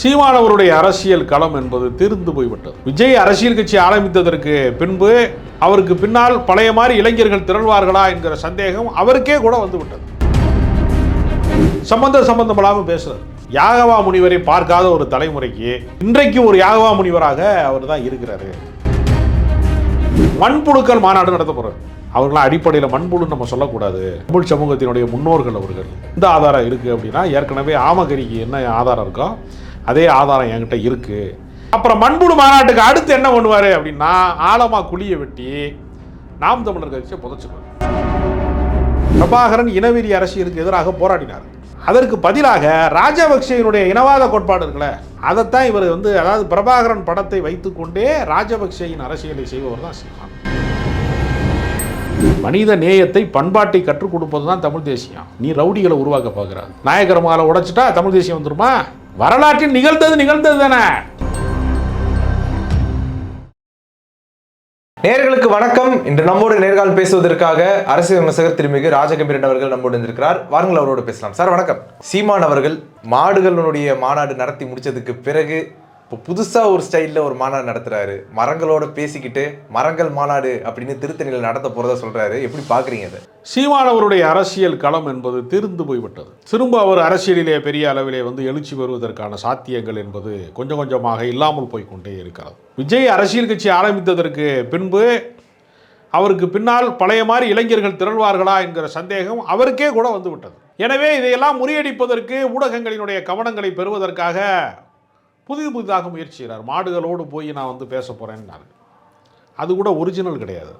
சீமானவருடைய அரசியல் களம் என்பது தீர்ந்து போய்விட்டது. விஜய் அரசியல் கட்சி ஆரம்பித்ததற்கு பின்பு அவருக்கு பின்னால் பழைய மாதிரி இளைஞர்கள் திரள்வார்களா என்கிற சந்தேகம் அவருக்கே கூட வந்துவிட்டது. சம்பந்த சம்பந்தமில்லாமல் பேசுறது யாகவா முனிவரை பார்க்காத ஒரு தலைமுறைக்கு இன்றைக்கு ஒரு யாகவா முனிவராக அவர் தான் இருக்கிறாரு. மண்புழுக்கள் மாநாடு நடத்த போறாரு. அவர்களாம் அடிப்படையில் மண்புழுன்னு நம்ம சொல்லக்கூடாது. தமிழ் சமூகத்தினுடைய முன்னோர்கள் அவர்கள். எந்த ஆதாரம் இருக்கு அப்படின்னா ஏற்கனவே ஆமகரிக்கு என்ன ஆதாரம் இருக்கோ அதே ஆதாரம் என்கிட்ட இருக்கு. அப்புறம் மண்புழு மாநாட்டுக்கு அடுத்து என்ன பண்ணுவாரு அப்படின்னா ஆழமா குழியை வெட்டி நாம் தமிழர் கட்சியை புதைச்சிருவார் பிரபாகரன் இனவெறி அரசியலுக்கு எதிராக போராடினார். அதற்கு பதிலாக ராஜபக்சேயினுடைய இனவாத கோட்பாடு இருக்குல்ல அதைத்தான் இவர் வந்து அதாவது பிரபாகரன் படத்தை வைத்துக்கொண்டே ராஜபக்சேயின் அரசியலை செய்பவர் தான் சீமான். மனித நேயத்தை பண்பாட்டை கற்றுக் கொடுப்பது தான் தமிழ் தேசியம். நீ ரவுடிகளை உருவாக்க பார்க்குறாரு நாயகர் உடைச்சிட்டா தமிழ் தேசியம் வந்துருமா? வரலாற்றில் நிகழ்ந்தது நிகழ்ந்தது தானே? நேர்களுக்கு வணக்கம். இன்று நம்மோடு நேர்கால் பேசுவதற்காக அரசியல் விமர்சகர் திருமிகு ராஜகம்பீரன் அவர்கள் நம்மோடு இருந்திருக்கிறார் வாருங்கள் அவரோடு பேசலாம். சார் வணக்கம். சீமான் அவர்கள் மாடுகளுடைய மாநாடு நடத்தி முடிச்சதுக்கு பிறகு இப்போ புதுசாக ஒரு ஸ்டைலில் ஒரு மாநாடு நடத்துகிறாரு மரங்களோட பேசிக்கிட்டு மரங்கள் மாநாடு அப்படின்னு திருத்தணியில் நடத்த போகிறத சொல்கிறாரு எப்படி பார்க்குறீங்க அதை? சீமானவருடைய அரசியல் களம் என்பது திருந்து போய்விட்டது. திரும்ப அவர் அரசியலிலே பெரிய அளவிலே வந்து எழுச்சி பெறுவதற்கான சாத்தியங்கள் என்பது கொஞ்சம் கொஞ்சமாக இல்லாமல் போய்க்கொண்டே இருக்கிறது. விஜய் அரசியல் கட்சி ஆரம்பித்ததற்கு பின்பு அவருக்கு பின்னால் பழைய மாதிரி இளைஞர்கள் திரள்வார்களா என்கிற சந்தேகம் அவருக்கே கூட வந்துவிட்டது. எனவே இதையெல்லாம் முறியடிப்பதற்கு ஊடகங்களினுடைய கவனங்களை பெறுவதற்காக புதிது புதிதாக முயற்சி செய்கிறார். மாடுகளோடு போய் நான் வந்து பேச போகிறேன்னாரு அது கூட ஒரிஜினல் கிடையாது.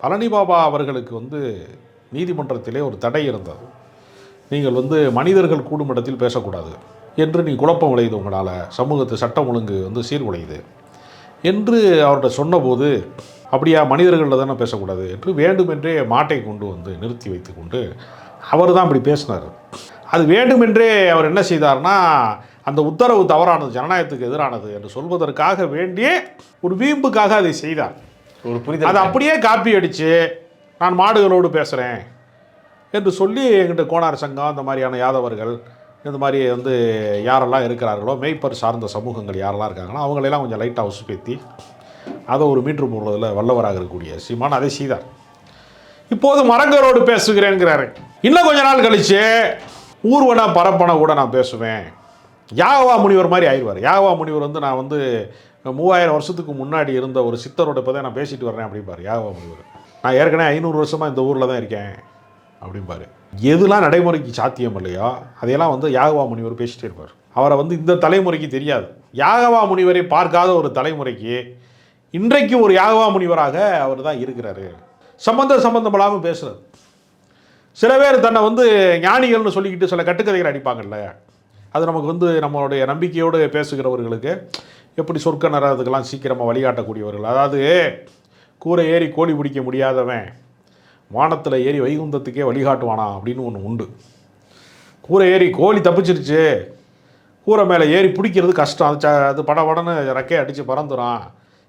பழனி பாபா அவர்களுக்கு வந்து நீதிமன்றத்திலே ஒரு தடை இருந்தது. நீங்கள் வந்து மனிதர்கள் கூடும் இடத்தில் பேசக்கூடாது என்று நீ குழப்பம் விளையுது உங்களால். சமூகத்து சட்டம் ஒழுங்கு வந்து சீர்குலையுது என்று அவர்கிட்ட சொன்னபோது அப்படியா மனிதர்களில் தானே பேசக்கூடாது என்று வேண்டுமென்றே மாட்டை கொண்டு வந்து நிறுத்தி வைத்து கொண்டு அவர் தான் அப்படி பேசினார். அது வேண்டுமென்றே அவர் என்ன செய்தார்னா அந்த உத்தரவு தவறானது ஜனநாயகத்துக்கு எதிரானது என்று சொல்வதற்காக வேண்டிய ஒரு வீம்புக்காக அதை செய்தார். ஒரு அதை புரிதல் அப்படியே காப்பி அடித்து நான் மாடுகளோடு பேசுகிறேன் என்று சொல்லி எங்கிட்ட கோனார் சங்கம் இந்த மாதிரியான யாதவர்கள் இந்த மாதிரி வந்து யாரெல்லாம் இருக்கிறார்களோ மேய்ப்பர் சார்ந்த சமூகங்கள் யாரெல்லாம் இருக்காங்களோ அவங்களெல்லாம் கொஞ்சம் லைட்டாக உசுப்பேத்தி அதை ஒரு மீட்ரு போடுறதுல வல்லவராக இருக்கக்கூடிய சீமான் அதை செய்தார். இப்போது மரங்களோடு பேசுகிறேங்கிறாரு இன்னும் கொஞ்ச நாள் கழிச்சு ஊர்வன பரப்பன கூட நான் பேசுவேன். யாகவா முனிவர் மாதிரி ஆயிடுவார். யாகவா முனிவர் வந்து நான் வந்து மூவாயிரம் வருஷத்துக்கு முன்னாடி இருந்த ஒரு சித்தரோட இப்போ தான் நான் பேசிட்டு வரேன் அப்படிம்பார். யாகவா முனிவர். நான் ஏற்கனவே ஐநூறு வருஷமாக இந்த ஊரில் தான் இருக்கேன் அப்படிம்பாரு. எதுலாம் நடைமுறைக்கு சாத்தியம் இல்லையோ? அதையெல்லாம் வந்து யாகவா முனிவர் பேசிட்டே இருப்பார். அவரை வந்து இந்த தலைமுறைக்கு தெரியாது. யாகவா முனிவரை பார்க்காத ஒரு தலைமுறைக்கு இன்றைக்கு ஒரு யாகவா முனிவராக அவர் தான் இருக்கிறாரு. சம்பந்த சம்பந்தமில்லாமல் பேசுகிறது சில பேர் தன்னை வந்து ஞானிகள்னு சொல்லிக்கிட்டு சில கட்டுக்கதைகள் அடிப்பாங்கல்ல. அது நமக்கு வந்து நம்மளுடைய நம்பிக்கையோடு பேசுகிறவர்களுக்கு எப்படி சொர்க்க நரகத்துக்கெல்லாம் சீக்கிரமாக வழிகாட்டக்கூடியவர்கள். அதாவது கூரை ஏறி கோழி பிடிக்க முடியாதவன் வானத்தில் ஏறி வைகுந்தத்துக்கே வழிகாட்டுவானா அப்படின்னு ஒன்று உண்டு. கூரை ஏறி கோழி தப்பிச்சிருச்சு. கூரை மேலே ஏறி பிடிக்கிறது கஷ்டம். அது ச- அது பட படன்னு ரெக்கையை அடித்து பறந்துடும்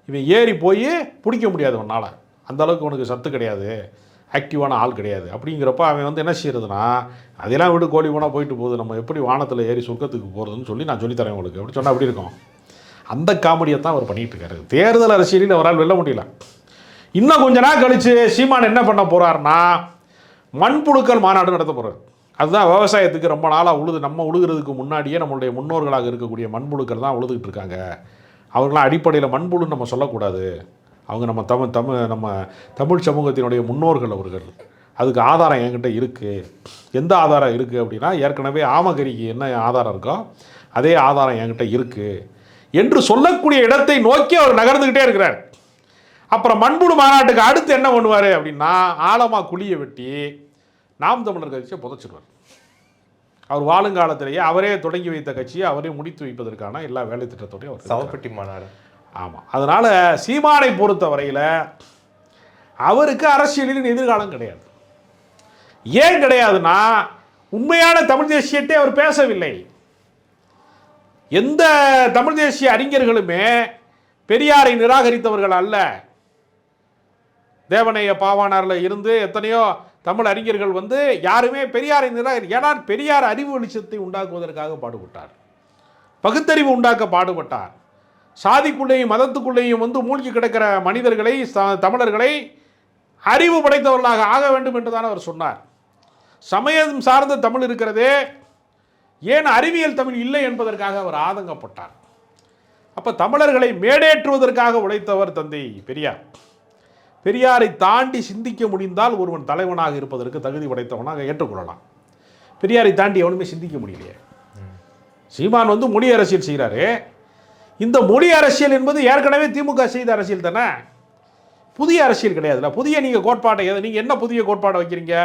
இவன் ஏறி போய் பிடிக்க முடியாது உன்னால். அந்தளவுக்கு உனக்கு சத்து கிடையாது. ஆக்டிவான ஆள் கிடையாது. அப்படிங்கிறப்ப அவன் வந்து என்ன செய்யறதுனா அதெல்லாம் விட்டு கோழி போனால் போயிட்டு போகுது. நம்ம எப்படி வானத்தில் ஏறி சொர்க்கத்துக்கு போகிறதுன்னு சொல்லி நான் சொல்லித்தரேன் உங்களுக்கு. அப்படி சொன்னால் அப்படி இருக்கும்? அந்த காமெடியை தான் அவர் பண்ணிட்டு இருக்காரு. தேர்தல் அரசியலில் அவரால் வெல்ல முடியல. இன்னும் கொஞ்ச நாள் கழித்து சீமான் என்ன பண்ண போகிறாருன்னா மண்புழுக்கள் மாநாடு நடத்த போகிறார் அதுதான் விவசாயத்துக்கு ரொம்ப நாளாக உழுது நம்ம உழுகிறதுக்கு முன்னாடியே நம்மளுடைய முன்னோர்களாக இருக்கக்கூடிய மண்புழுக்கள் தான் உழுதுகிட்டு இருக்காங்க. அவர்களாம் அடிப்படையில் மண்புழுன்னு நம்ம சொல்லக்கூடாது. அவங்க நம்ம தமிழ் தமிழ் நம்ம தமிழ் சமூகத்தினுடைய முன்னோர்கள் அவர்கள். அதுக்கு ஆதாரம் என்கிட்ட இருக்குது எந்த ஆதாரம் இருக்குது அப்படின்னா ஏற்கனவே ஆமகரிக்கு என்ன ஆதாரம் இருக்கோ அதே ஆதாரம் என்கிட்ட இருக்குது என்று சொல்லக்கூடிய இடத்தை நோக்கி அவர் நகர்ந்துக்கிட்டே இருக்கிறார். அப்புறம் மண்புழு மாநாட்டுக்கு அடுத்து என்ன பண்ணுவார் அப்படின்னா ஆழமாக குழியை வெட்டி நாம் தமிழர் கட்சியை புதைச்சிடுவார். அவர் வாழுங்காலத்திலேயே அவரே தொடங்கி வைத்த கட்சியை அவரே முடித்து வைப்பதற்கான எல்லா வேலை திட்டத்தோடையும் அவர். சவப்பெட்டி மாநாடு. ஆமாம் அதனால் சீமானை பொறுத்த வரையில் அவருக்கு அரசியலில் எதிர்காலம் கிடையாது. ஏன் கிடையாதுன்னா உண்மையான தமிழ் தேசியத்தை அவர் பேசவில்லை. எந்த தமிழ் தேசிய அறிஞர்களுமே பெரியாரை நிராகரித்தவர்கள் அல்ல. தேவனைய பாவானாரில் இருந்து எத்தனையோ தமிழ் அறிஞர்கள் வந்து யாருமே பெரியாரை நிராகரி ஏன்னா பெரியார் அறிவு வெளிச்சத்தை உண்டாக்குவதற்காக பாடுபட்டார். பகுத்தறிவு உண்டாக்க பாடுபட்டார். சாதிக்குள்ளேயும் மதத்துக்குள்ளேயும் வந்து மூழ்கி கிடக்கிற மனிதர்களை தமிழர்களை அறிவு படைத்தவர்களாக ஆக வேண்டும் என்று தான் அவர் சொன்னார். சமயம் சார்ந்த தமிழ் இருக்கிறதே ஏன் அறிவியல் தமிழ் இல்லை என்பதற்காக அவர் ஆதங்கப்பட்டார். அப்போ தமிழர்களை மேடேற்றுவதற்காக உழைத்தவர் தந்தை பெரியார். பெரியாரை தாண்டி சிந்திக்க முடிந்தால் ஒருவன் தலைவனாக இருப்பதற்கு தகுதி படைத்தவனாக ஏற்றுக்கொள்ளலாம். பெரியாரை தாண்டி எவனுமே சிந்திக்க முடியலையே. சீமான் வந்து மொழி அரசியல் செய்கிறாரு இந்த மொழி அரசியல் என்பது ஏற்கனவே திமுக செய்த அரசியல் தானே? புதிய அரசியல் கிடையாதுல்ல புதிய நீங்கள் கோட்பாட்டை எது நீங்கள் என்ன புதிய கோட்பாடை வைக்கிறீங்க?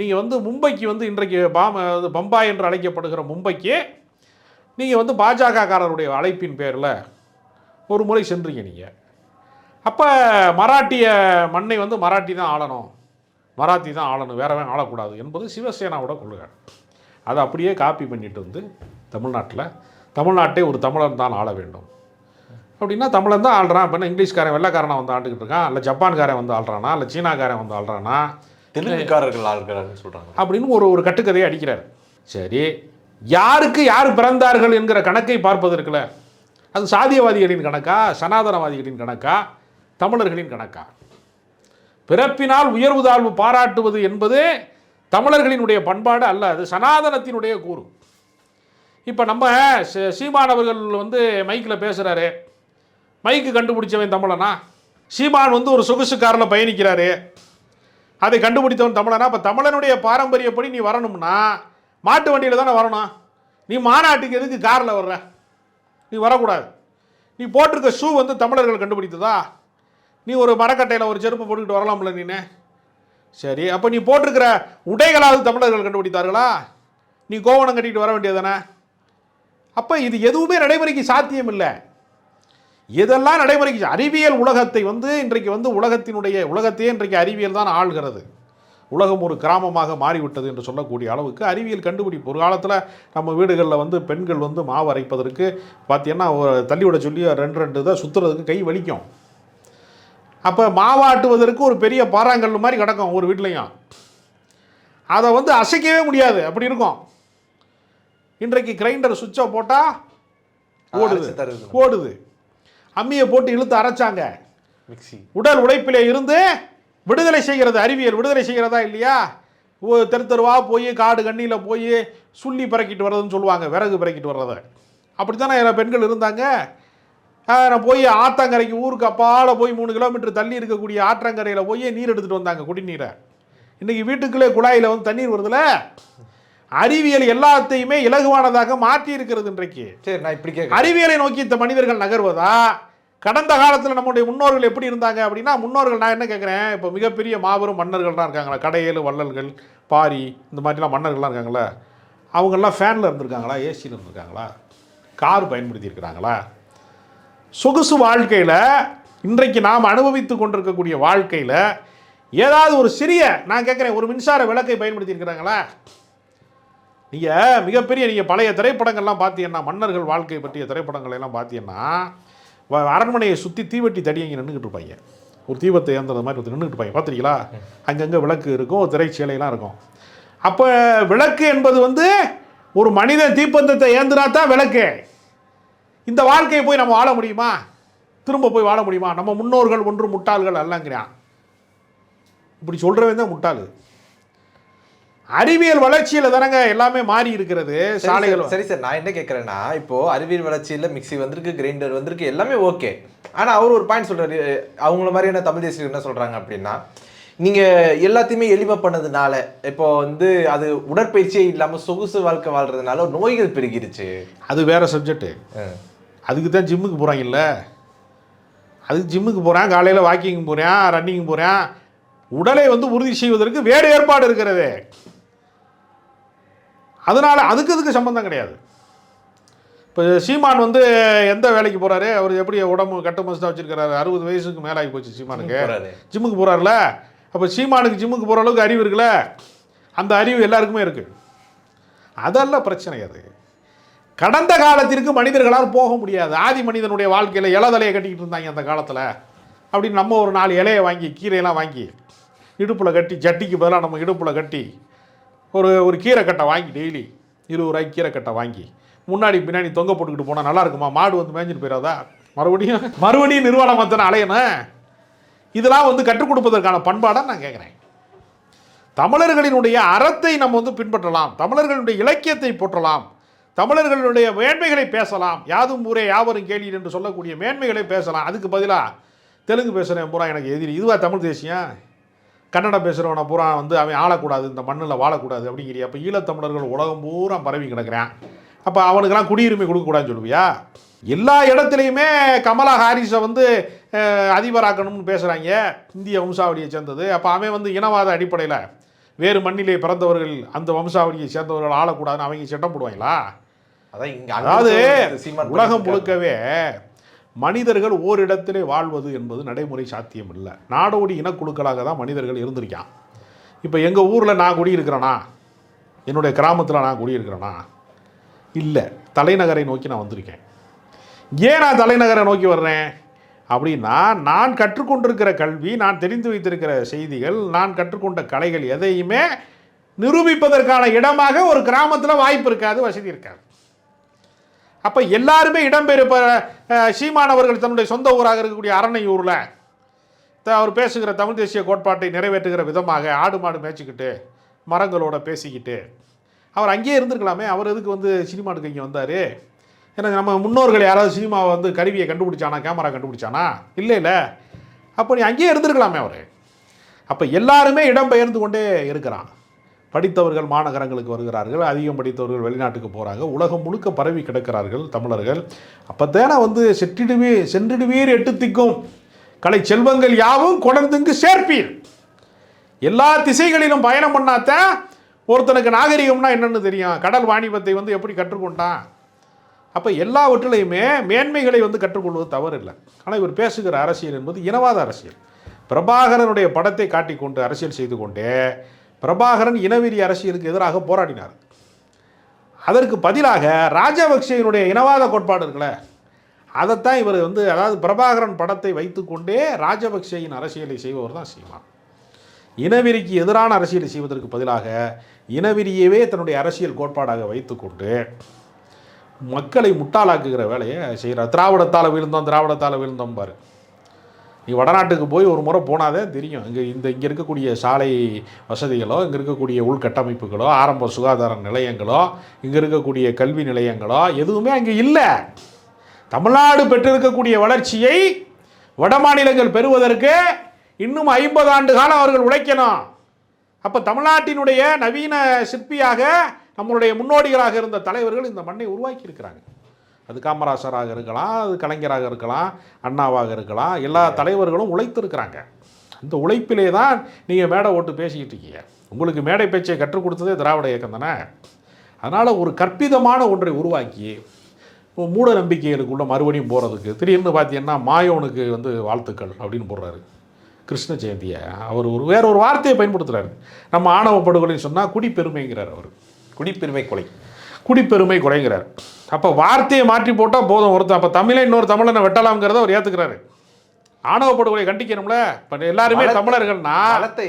நீங்கள் வந்து மும்பைக்கு வந்து இன்றைக்கு பாம பம்பாய் என்று அழைக்கப்படுகிற மும்பைக்கு நீங்கள் வந்து பாஜகக்காரருடைய அழைப்பின் பேரில் ஒரு முறை சென்றீங்க நீங்கள் அப்போ மராட்டிய மண்ணை வந்து மராட்டி தான் ஆளணும். மராத்தி தான் ஆளணும். வேறவன் ஆளக்கூடாது என்பது சிவசேனாவோட கொள்கை. அதை அப்படியே காப்பி பண்ணிட்டு வந்து தமிழ்நாட்டில் தமிழ்நாட்டை ஒரு தமிழன் தான் ஆள வேண்டும். அப்படின்னா தமிழன் தான் ஆள்றான். இப்போ இங்கிலீஷ்காரன் வெள்ளைக்காரனை வந்து ஆண்டுக்கிட்டு இருக்கான்? இல்லை ஜப்பான்காரன் வந்து ஆள்றானா? இல்லை சீனாக்காரன் வந்து ஆள்றானா? தெலுங்குக்காரர்கள் ஆள்கிறாருன்னு சொல்றாங்க. அப்படின்னு ஒரு ஒரு கட்டுக்கதையை அடிக்கிறார். சரி யாருக்கு யார் பிறந்தார்கள் என்கிற கணக்கை பார்ப்பது இருக்குல்ல அது சாதியவாதிகளின் கணக்கா சனாதனவாதிகளின் கணக்கா தமிழர்களின் கணக்கா? பிறப்பினால் உயர்வு தாழ்வு பாராட்டுவது என்பது தமிழர்களினுடைய பண்பாடு அல்ல அது சனாதனத்தினுடைய கூறு. இப்போ நம்ம ச- சீமான் அவர்கள் வந்து மைக்கில் பேசுகிறாரு மைக்கு கண்டுபிடிச்சவன் தமிழனா? சீமான் வந்து ஒரு சொகுசு காரில் பயணிக்கிறாரு. அதை கண்டுபிடித்தவன் தமிழனா? இப்போ தமிழனுடைய பாரம்பரியப்படி நீ வரணும்னா மாட்டு வண்டியில் தானே வரணும். நீ மாநாட்டுக்கு எதுக்கு காரில் வர்ற? நீ வரக்கூடாது. நீ போட்டிருக்க ஷூ வந்து தமிழர்கள் கண்டுபிடித்ததா? நீ ஒரு மரக்கட்டையில் ஒரு செருப்பு போட்டுக்கிட்டு வரலாம்ல நீனே? சரி அப்போ நீ போட்டிருக்கிற உடைகளாவது தமிழர்கள் கண்டுபிடித்தார்களா? நீ கோவணம் கட்டிக்கிட்டு வர வேண்டியதானே அப்போ இது எதுவுமே நடைமுறைக்கு சாத்தியம் இல்லை இதெல்லாம் நடைமுறைக்கு அறிவியல் உலகத்தை வந்து இன்றைக்கு வந்து உலகத்தினுடைய உலகத்தையே இன்றைக்கு அறிவியல் தான் ஆள்கிறது. உலகம் ஒரு கிராமமாக மாறிவிட்டது என்று சொல்லக்கூடிய அளவுக்கு அறிவியல் கண்டுபிடிப்பு. ஒரு காலத்தில் நம்ம வீடுகளில் வந்து பெண்கள் வந்து மாவு அரைப்பதற்கு பார்த்தீங்கன்னா தள்ளிவிட சொல்லி ரெண்டு ரெண்டு இதை சுற்றுறதுக்கு கை வலிக்கும். அப்போ மாவாட்டுவதற்கு ஒரு பெரிய பாறாங்கல் மாதிரி கிடக்கும் ஒரு வீட்லேயும். அதை வந்து அசைக்கவே முடியாது. அப்படி இருக்கும். இன்றைக்கு கிரைண்டர் சுவிட்சை போட்டால் ஓடுது. ஓடுது. அம்மியை போட்டு இழுத்து அரைச்சாங்க. மிக்ஸி உடல் உழைப்பிலே இருந்து விடுதலை செய்கிறது அறிவியல். விடுதலை செய்கிறதா இல்லையா? ஓ தெரு தெருவாக போய் காடு கண்ணியில் போய் சுள்ளி பிறக்கிட்டு வர்றதுன்னு சொல்லுவாங்க. விறகு பிறக்கிட்டு வர்றத. அப்படி தானே பெண்கள் இருந்தாங்க? நான் போய் ஆத்தங்கரைக்கு ஊருக்கு அப்பால போய் மூணு கிலோமீட்டர் தள்ளி இருக்கக்கூடிய ஆற்றங்கரையில் போய் நீர் எடுத்துகிட்டு வந்தாங்க குடிநீரை. இன்றைக்கி வீட்டுக்குள்ளே குழாயில் வந்து தண்ணீர் வருதுல? அறிவியல் எல்லாத்தையுமே இலகுவானதாக மாற்றி இருக்கிறது இன்றைக்கு. சரி நான் இப்படி கேட்க அறிவியலை நோக்கி இந்த மனிதர்கள் நகர்வதா? கடந்த காலத்தில் நம்முடைய முன்னோர்கள் எப்படி இருந்தாங்க அப்படின்னா முன்னோர்கள் நான் என்ன கேட்குறேன் இப்போ மிகப்பெரிய மாபெரும் மன்னர்கள்லாம் இருக்காங்களா? கடையேழு வள்ளல்கள் பாரி இந்த மாதிரிலாம் மன்னர்கள்லாம் இருக்காங்களா? அவங்கெல்லாம் ஃபேனில் இருந்திருக்காங்களா? ஏசியில் இருந்திருக்காங்களா? கார் பயன்படுத்தி இருக்கிறாங்களா? சொகுசு வாழ்க்கையில் இன்றைக்கு நாம் அனுபவித்து கொண்டிருக்கக்கூடிய வாழ்க்கையில் ஏதாவது ஒரு சிறிய நான் கேட்குறேன் ஒரு மின்சார விளக்கை பயன்படுத்தி இருக்கிறாங்களா? நீங்கள் மிகப்பெரிய நீங்கள் பழைய திரைப்படங்கள்லாம் பார்த்தீங்கன்னா மன்னர்கள் வாழ்க்கை பற்றிய திரைப்படங்கள் எல்லாம் பார்த்தீங்கன்னா வ- அரண்மனையை சுற்றி தீவெட்டி தடி அங்கே நின்றுக்கிட்டு இருப்பாங்க. ஒரு தீபத்தை ஏந்துறது மாதிரி ஒருத்தர் நின்றுட்டு இருப்பாங்க. பார்த்துருக்கீங்களா? அங்கங்கே விளக்கு இருக்கும் ஒரு திரைச்சீலையெல்லாம் இருக்கும். அப்போ விளக்கு என்பது வந்து ஒரு மனித தீப்பந்தத்தை ஏந்தினா தான் விளக்கு. இந்த வாழ்க்கையை போய் நம்ம வாழ முடியுமா? திரும்ப போய் வாழ முடியுமா? நம்ம முன்னோர்கள் ஒன்று முட்டாள்கள் அல்லங்கிறான். இப்படி சொல்கிறவன் தான் முட்டாள். அறிவியல் வளர்ச்சியில் தானங்க எல்லாமே மாறி இருக்கிறது. சாலைகள் சார், சரி நான் என்ன கேட்குறேன்னா இப்போ அறிவியல் வளர்ச்சியில் மிக்ஸி வந்திருக்கு கிரைண்டர் வந்திருக்கு எல்லாமே ஓகே ஆனா அவர் ஒரு பாயிண்ட் சொல்றாரு அவங்கள மாதிரியான தமிழ் தேசியர் என்ன சொல்றாங்க அப்படின்னா நீங்க எல்லாத்தையுமே எளிமை பண்ணதுனால இப்போ வந்து அது உடற்பயிற்சியே இல்லாம சொகுசு வாழ்க்கை வாழ்றதுனால நோய்கள் பெருகிருச்சு. அது வேற சப்ஜெக்ட்டு அதுக்கு தான் ஜிம்முக்கு போகிறாங்கல்ல அதுக்கு ஜிம்முக்கு போகிறான் காலையில் வாக்கிங் போகிறான் ரன்னிங் போகிறான் உடலை வந்து உறுதி செய்வதற்கு வேறு ஏற்பாடு இருக்கிறது. அதனால் அதுக்கு இதுக்கு சம்பந்தம் கிடையாது. இப்போ சீமான் வந்து எந்த வேலைக்கு போகிறாரு அவர் எப்படி உடம்பு கட்டு மஸ்தான் வச்சிருக்கிறாரு? அறுபது வயசுக்கு மேலே ஆகி போச்சு சீமானுக்கு. ஜிம்முக்கு போகிறாருல அப்போ சீமானுக்கு ஜிம்முக்கு போகிற அளவுக்கு அறிவு இருக்குல்ல? அந்த அறிவு எல்லாருக்குமே இருக்குது அதல்ல பிரச்சனை அது. கடந்த காலத்திற்கு மனிதர்களால் போக முடியாது. ஆதி மனிதனுடைய வாழ்க்கையில் இலதலையை கட்டிக்கிட்டு இருந்தாங்க அந்த காலத்தில். அப்படின்னு நம்ம ஒரு நாலு இலையை வாங்கி கீரையெல்லாம் வாங்கி இடுப்பில் கட்டி சட்டிக்கு பதிலாக நம்ம இடுப்பில் கட்டி ஒரு ஒரு கீரை கட்டை வாங்கி டெய்லி இருபது ரூபாய்க்கு கீரை கட்டை வாங்கி முன்னாடி பின்னாடி தொங்க போட்டுக்கிட்டு போனால் நல்லா இருக்குமா? மாடு வந்து மேய்ஞ்சிட்டு போயிடாதா மறுபடியும் மறுபடியும் நிர்வாணம் மத்தனை அலையணும். இதெல்லாம் வந்து கற்றுக் கொடுப்பதற்கான பண்பாடா நான் கேட்குறேன். தமிழர்களினுடைய அறத்தை நம்ம வந்து பின்பற்றலாம். தமிழர்களுடைய இலக்கியத்தை போற்றலாம். தமிழர்களுடைய மேன்மைகளை பேசலாம். யாதும் ஊரே யாவரும் கேள்வி என்று சொல்லக்கூடிய மேன்மைகளை பேசலாம். அதுக்கு பதிலாக தெலுங்கு பேசுகிறேன் பூரா எனக்கு எதிரி. இதுவாக தமிழ் தேசியம்? கன்னடம் பேசுகிறவனை பூரா வந்து அவன் ஆளக்கூடாது இந்த மண்ணில் வாழக்கூடாது அப்படிங்கிறிய. அப்போ ஈழத்தமிழர்கள் உலகம் பூரா பரவி கிடக்குறான். அப்போ அவனுக்கெல்லாம் குடியுரிமை கொடுக்கக்கூடாதுன்னு சொல்லுவியா? எல்லா இடத்துலையுமே கமலா ஹாரிஸை வந்து அதிபராக்கணும்னு பேசுகிறாங்க இந்திய வம்சாவளியை சேர்ந்தது. அப்போ அவன் வந்து இனவாத அடிப்படையில் வேறு மண்ணிலே பிறந்தவர்கள் அந்த வம்சாவளியை சேர்ந்தவர்கள் ஆளக்கூடாதுன்னு அவங்க சட்டம் போடுவாங்களா? அதான் இங்க அதாவது உலகம். முழுக்கவே மனிதர்கள் ஓரிடத்திலே வாழ்வது என்பது நடைமுறை சாத்தியம் இல்லை நாடோடி இனக்குழுக்களாக தான் மனிதர்கள் இருந்திருக்கான். இப்போ எங்கள் ஊரில் நான் குடியிருக்கிறேனா? என்னுடைய கிராமத்தில் நான் குடியிருக்கிறேனா? இல்லை தலைநகரை நோக்கி நான் வந்திருக்கேன். ஏன் நான் தலைநகரை நோக்கி வர்றேன்? அப்படின்னா நான் கற்றுக்கொண்டிருக்கிற கல்வி நான் தெரிந்து வைத்திருக்கிற செய்திகள் நான் கற்றுக்கொண்ட கலைகள் எதையுமே நிரூபிப்பதற்கான இடமாக ஒரு கிராமத்தில் வாய்ப்பு இருக்காது வசதி இருக்காது. அப்போ எல்லாருமே இடம்பெயர் சீமானவர்கள் தன்னுடைய சொந்த ஊராக இருக்கக்கூடிய அரணையூரில் த- அவர் பேசுகிற தமிழ் தேசிய கோட்பாட்டை நிறைவேற்றுகிற விதமாக ஆடு மாடு மேய்ச்சிக்கிட்டு மரங்களோட பேசிக்கிட்டு அவர் அங்கேயே இருந்திருக்கலாமே. அவர் எதுக்கு வந்து சினிமாவுக்கு இங்கே வந்தார்? ஏன்னா நம்ம முன்னோர்கள் யாராவது சினிமாவை வந்து கருவியை கண்டுபிடிச்சானா கேமரா கண்டுபிடிச்சானா? இல்லை இல்லை. அப்போ நீ அங்கேயே இருந்திருக்கலாமே அவர். அப்போ எல்லாருமே இடம்பெயர்ந்து கொண்டே இருக்கிறான். படித்தவர்கள் மாநகரங்களுக்கு வருகிறார்கள் அதிகம் படித்தவர்கள் வெளிநாட்டுக்கு போகிறாங்க உலகம் முழுக்க பரவி கிடக்கிறார்கள் தமிழர்கள். அப்போத்தானே வந்து செற்றிடுவே சென்றிடுவீர் எட்டு திக்கும் கலை செல்வங்கள் யாவும் கொடர்ந்துங்கு சேர்ப்பீர். எல்லா திசைகளிலும் பயணம் பண்ணாதான் ஒருத்தனுக்கு நாகரிகம்னா என்னென்னு தெரியும். கடல் வாணிபத்தை வந்து எப்படி கற்றுக்கொண்டான்? அப்போ எல்லாவற்றிலையுமே மேன்மைகளை வந்து கற்றுக்கொள்வது தவறு இல்லை ஆனால் இவர் பேசுகிற அரசியல் என்பது இனவாத அரசியல். பிரபாகரனுடைய படத்தை காட்டிக்கொண்டு அரசியல் செய்து கொண்டே பிரபாகரன் இனவெறி அரசியலுக்கு எதிராக போராடினார். அதற்கு பதிலாக ராஜபக்சேயினுடைய இனவாத கோட்பாடு இருக்குல்ல அதைத்தான் இவர் வந்து அதாவது பிரபாகரன் படத்தை வைத்துக்கொண்டே ராஜபக்சேயின் அரசியலை செய்பவர் தான் சீமான். இனவெறிக்கு எதிரான அரசியலை செய்வதற்கு பதிலாக இனவெறியவே தன்னுடைய அரசியல் கோட்பாடாக வைத்துக்கொண்டு மக்களை முட்டாளாக்குகிற வேலையை செய்கிறார். திராவிடத்தால் விழுந்தோம் திராவிடத்தால் விழுந்தோம் பாரு நீ வடநாட்டுக்கு போய் ஒரு முறை போனாதே தெரியும். இங்கே இந்த இங்கே இருக்கக்கூடிய சாலை வசதிகளோ இங்கே இருக்கக்கூடிய உள்கட்டமைப்புகளோ ஆரம்ப சுகாதார நிலையங்களோ இங்கே இருக்கக்கூடிய கல்வி நிலையங்களோ எதுவுமே அங்கே இல்லை. தமிழ்நாடு பெற்றிருக்கக்கூடிய வளர்ச்சியை வட மாநிலங்கள் பெறுவதற்கு இன்னும் ஐம்பது ஆண்டு காலம் அவர்கள் உழைக்கணும். அப்போ தமிழ்நாட்டினுடைய நவீன சிற்பியாக நம்மளுடைய முன்னோடிகளாக இருந்த தலைவர்கள் இந்த மண்ணை உருவாக்கி இருக்கிறாங்க அது காமராசராக இருக்கலாம் அது கலைஞராக இருக்கலாம் அண்ணாவாக இருக்கலாம் எல்லா தலைவர்களும் உழைத்திருக்கிறாங்க. இந்த உழைப்பிலே தான் நீங்கள் மேடை ஓட்டு பேசிக்கிட்டு இருக்கீங்க. உங்களுக்கு மேடை பேச்சை கற்றுக் கொடுத்ததே திராவிட இயக்கம் தானே? அதனால் ஒரு கற்பிதமான ஒன்றை உருவாக்கி இப்போ மூட நம்பிக்கைகளுக்குள்ள மறுபடியும் போகிறதுக்கு திடீர்னு பார்த்தீங்கன்னா மாயோனுக்கு வந்து வாழ்த்துக்கள் அப்படின்னு போடுறாரு. கிருஷ்ண ஜெயந்தியை. அவர் ஒரு வேற ஒரு வார்த்தையை பயன்படுத்துகிறாரு நம்ம ஆணவ படுகொலைன்னு சொன்னால் குடிப்பெருமைங்கிறார் அவர். குடிப்பெருமை கொலை. குடிப்பெருமை குறைங்கிறார் அப்போ வார்த்தையை மாற்றி போட்டால் போதும் ஒருத்தன். அப்போ தமிழை இன்னொரு தமிழனை வெட்டலாம்ங்கிறத அவர் ஏற்றுக்கிறாரு ஆணவ படுகொலை கண்டிக்கணும்ல? இப்போ எல்லாருமே தமிழர்கள்னா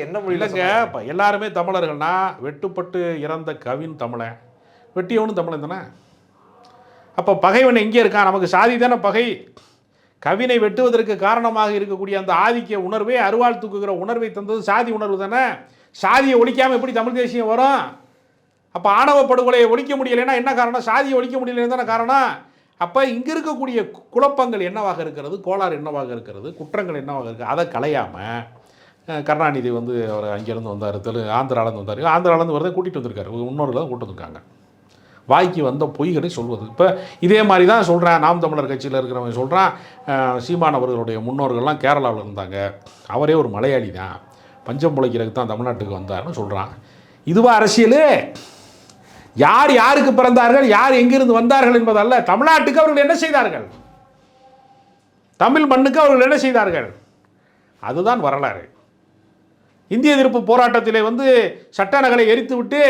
என்ன இல்லைங்க இப்போ எல்லாருமே தமிழர்கள்னா வெட்டுப்பட்டு இறந்த கவின் தமிழன். வெட்டியவனும் தமிழன் தானே? அப்போ பகைவன் எங்கே இருக்கான்? நமக்கு சாதி தானே பகை. கவினை வெட்டுவதற்கு காரணமாக இருக்கக்கூடிய அந்த ஆதிக்க உணர்வே அருவாள் தூக்குகிற உணர்வை தந்தது சாதி உணர்வு தானே. சாதியை ஒழிக்காமல் எப்படி தமிழ் தேசியம் வரும்? அப்போ ஆணவ படுகொலையை ஒழிக்க முடியலைன்னா என்ன காரணம்? சாதியை ஒழிக்க முடியலைன்னு தானே காரணம்? அப்போ இங்கே இருக்கக்கூடிய குழப்பங்கள் என்னவாக இருக்கிறது? கோளாறு என்னவாக இருக்கிறது? குற்றங்கள் என்னவாக இருக்குது அதை களையாமல் கருணாநிதி வந்து அவர் அங்கேருந்து வந்தார் தெலு ஆந்திராலேருந்து வந்தார். ஆந்திராலேருந்து வரதை கூட்டிகிட்டு வந்திருக்காரு. இன்னொரு தான் கூட்டு வந்திருக்காங்க. வாய்க்கு வந்த பொய்களை சொல்வது. இப்போ இதே மாதிரி தான் சொல்கிறேன் நாம் தமிழர் கட்சியில் இருக்கிறவங்க சொல்கிறான் சீமான் அவர்களுடைய முன்னோர்கள்லாம் கேரளாவில் இருந்தாங்க. அவரே ஒரு மலையாளி தான். பஞ்சம் பிழைக்கிறதுக்கு தான் தமிழ்நாட்டுக்கு வந்தார்னு சொல்கிறான் இதுவா அரசியல்? யார் யாருக்கு பிறந்தார்கள் யார் எங்கிருந்து வந்தார்கள் என்பதல்ல தமிழ்நாட்டுக்கு அவர்கள் என்ன செய்தார்கள்? தமிழ் மண்ணுக்கு அவர்கள் என்ன செய்தார்கள்? அதுதான் வரலாறு. இந்திய எதிர்ப்பு போராட்டத்திலே வந்து சட்ட நகலை எரித்து விட்டு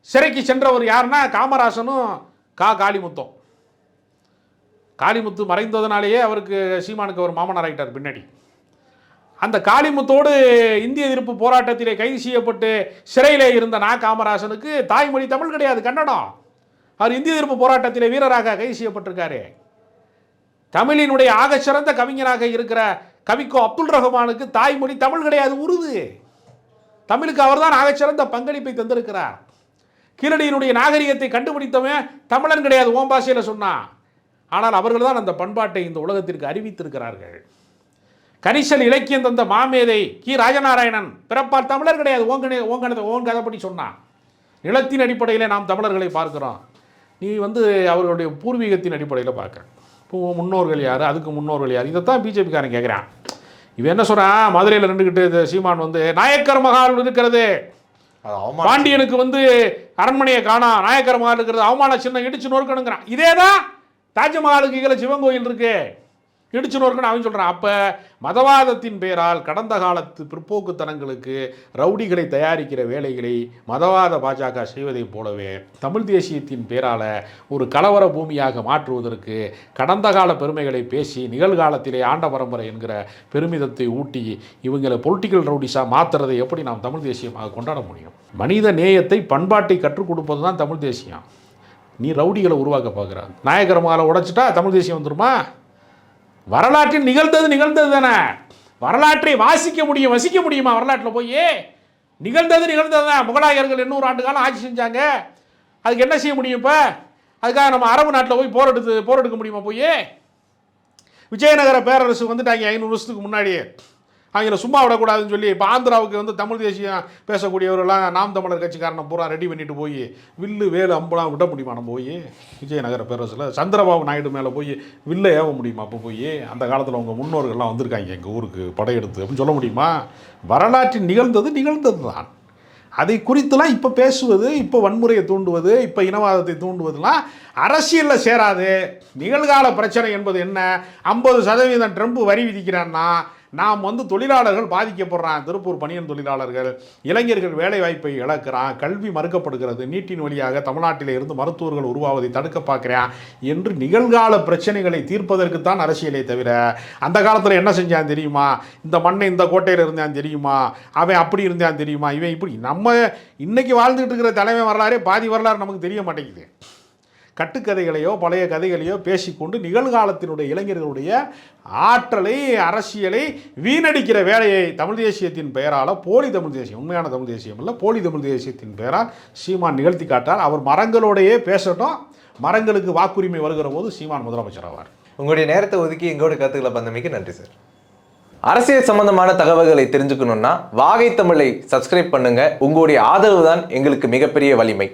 சிறைக்கு சென்றவர் யாருன்னா காமராசனும் கா. காளிமுத்தம். காளிமுத்து மறைந்ததனாலேயே அவருக்கு சீமானுக்கு அவர் மாமனார் ஆகிட்டார் பின்னாடி. அந்த காளிமுத்தோடு இந்திய எதிர்ப்பு போராட்டத்திலே கைது செய்யப்பட்டு சிறையிலே இருந்த நா. காமராசனுக்கு தாய்மொழி தமிழ் கிடையாது கன்னடம். அவர் இந்திய எதிர்ப்பு போராட்டத்திலே வீரராக கைது செய்யப்பட்டிருக்காரு. தமிழினுடைய ஆகச்சிறந்த கவிஞராக இருக்கிற கவிக்கோ அப்துல் ரஹ்மானுக்கு தாய்மொழி தமிழ் கிடையாது உருது. தமிழுக்கு அவர்தான் ஆகச்சிறந்த பங்களிப்பை தந்திருக்கிறார். கீழடியினுடைய நாகரிகத்தை கண்டுபிடித்தவன் தமிழன் கிடையாது ஓம் பாஷையில் சொன்னான். ஆனால் அவர்கள் தான் அந்த பண்பாட்டை இந்த உலகத்திற்கு அறிவித்திருக்கிறார்கள். கரிசல் இலக்கியம் தந்த மாமேதை கி. ராஜநாராயணன். பிறப்பால் தமிழர் கிடையாது. ஓங்கனை ஓங்கனதை ஓன் கதைப்படி சொன்னான் நிலத்தின் அடிப்படையில் நாம் தமிழர்களை பார்க்கிறோம். நீ வந்து அவர்களுடைய பூர்வீகத்தின் அடிப்படையில் பார்க்குற. இப்போ முன்னோர்கள் யார்? அதுக்கு முன்னோர்கள் யார்? இதைத்தான் பிஜேபிக்காரன் கேட்குறான் இவன் என்ன சொல்கிறான் மதுரையில் நின்றுக்கிட்டு சீமான் வந்து நாயக்கர் மகால் இருக்கிறது. பாண்டியனுக்கு வந்து அரண்மனையை காணா நாயக்கர் மகால் இருக்கிறது. அவமான சின்னம் இடிச்சு நொறுக்கணுங்கிறான். இதே தான் தாஜ்மஹாலுக்கு கீழே சிவன் கோயில் இருக்கு. இடிச்சு அவன் சொல்கிறான் அப்போ மதவாதத்தின் பெயரால் கடந்த காலத்து பிற்போக்குத்தனங்களுக்கு ரவுடிகளை தயாரிக்கிற வேலைகளை மதவாத பாஜக செய்வதைப் போலவே தமிழ் தேசியத்தின் பெயரால் ஒரு கலவர பூமியாக மாற்றுவதற்கு கடந்த கால பெருமைகளை பேசி நிகழ்காலத்திலே ஆண்ட பரம்பரை என்கிற பெருமிதத்தை ஊட்டி இவங்களை பொலிட்டிக்கல் ரவுடிஸாக மாற்றுறதை எப்படி நாம் தமிழ் தேசியமாக கொண்டாட முடியும்? மனித நேயத்தை பண்பாட்டை கற்றுக் கொடுப்பது தான் தமிழ் தேசியம். நீ ரவுடிகளை உருவாக்க பார்க்குறாங்க நாயக்கர் உடைச்சிட்டா தமிழ் தேசியம் வந்துருமா? வரலாற்றில் நிகழ்ந்தது நிகழ்ந்தது தானே? வரலாற்றை வாசிக்க முடியும் வசிக்க முடியுமா? வரலாற்றில் போய் நிகழ்ந்தது நிகழ்ந்தது தான்? முகலாயர்கள் எண்ணூறு ஆண்டு காலம் ஆட்சி செஞ்சாங்க. அதுக்கு என்ன செய்ய முடியும் இப்போ? அதுக்காக நம்ம அரபு நாட்டில் போய் போர் எடுத்து போர் எடுக்க முடியுமா போய் விஜயநகர பேரரசு வந்துட்டாங்க ஐநூறு வருஷத்துக்கு முன்னாடியே. அவங்கள சும்மா விடக்கூடாதுன்னு சொல்லி இப்போ ஆந்திராவுக்கு வந்து தமிழ் தேசியம் பேசக்கூடியவரெல்லாம் நாம் தமிழர் கட்சிக்காரனை பூரா ரெடி பண்ணிட்டு போய் வில்லு வேலு அம்புலாம் விட முடியுமா? நம்ம போய் விஜயநகர பேரரசில் சந்திரபாபு நாயுடு மேலே போய் வில்லை ஏவ முடியுமா? அப்போ போய் அந்த காலத்தில் அவங்க முன்னோர்கள்லாம் வந்திருக்காங்க எங்கள் ஊருக்கு படையெடுத்து அப்படின்னு சொல்ல முடியுமா? வரலாற்றில் நிகழ்ந்தது நிகழ்ந்தது தான் அதை குறித்துலாம் இப்போ பேசுவது இப்போ வன்முறையை தூண்டுவது இப்போ இனவாதத்தை தூண்டுவதெல்லாம் அரசியலில் சேராது. நிகழ்கால பிரச்சனை என்பது என்ன? ஐம்பது சதவீதம் ட்ரம்ப் வரி விதிக்கிறான்னா நாம் வந்து தொழிலாளர்கள் பாதிக்கப்படுறான் திருப்பூர் பணியன் தொழிலாளர்கள் இளைஞர்கள் வேலைவாய்ப்பை இழக்கிறான் கல்வி மறுக்கப்படுகிறது. நீட்டின் வழியாக தமிழ்நாட்டில் இருந்து மருத்துவர்கள் உருவாவதை தடுக்க பார்க்குறான் என்று நிகழ்கால பிரச்சனைகளை தீர்ப்பதற்குத்தான் அரசியலை தவிர அந்த காலத்தில் என்ன செஞ்சான் தெரியுமா? இந்த மண்ணை இந்த கோட்டையில் இருந்தான் தெரியுமா? அவன் அப்படி இருந்தான் தெரியுமா? இவன் இப்படி நம்ம இன்னைக்கு வாழ்ந்துட்டு இருக்கிற தலைமை வரலாறே பாதி வரலாறு நமக்கு தெரிய மாட்டேங்குது. கட்டுக்கதைகளையோ பழைய கதைகளையோ பேசிக்கொண்டு நிகழ்காலத்தினுடைய இளைஞர்களுடைய ஆற்றலை அரசியலை வீணடிக்கிற வேலையை தமிழ் தேசியத்தின் பெயரால் போலி தமிழ் தேசியம் உண்மையான தமிழ் தேசியம் இல்லை போலி தமிழ் தேசியத்தின் பெயரால் சீமான் நிகழ்த்தி காட்டார். அவர் மரங்களோடையே பேசட்டும். மரங்களுக்கு வாக்குரிமை வருகிற போது சீமான் முதலமைச்சர் ஆவார். உங்களுடைய நேரத்தை ஒதுக்கி எங்களோட கருத்துக்களை பந்தமைக்கு நன்றி சார். அரசியல் சம்பந்தமான தகவல்களை தெரிஞ்சுக்கணும்னா வாகை தமிழை சப்ஸ்கிரைப் பண்ணுங்க. உங்களுடைய ஆதரவு தான் எங்களுக்கு மிகப்பெரிய வலிமை.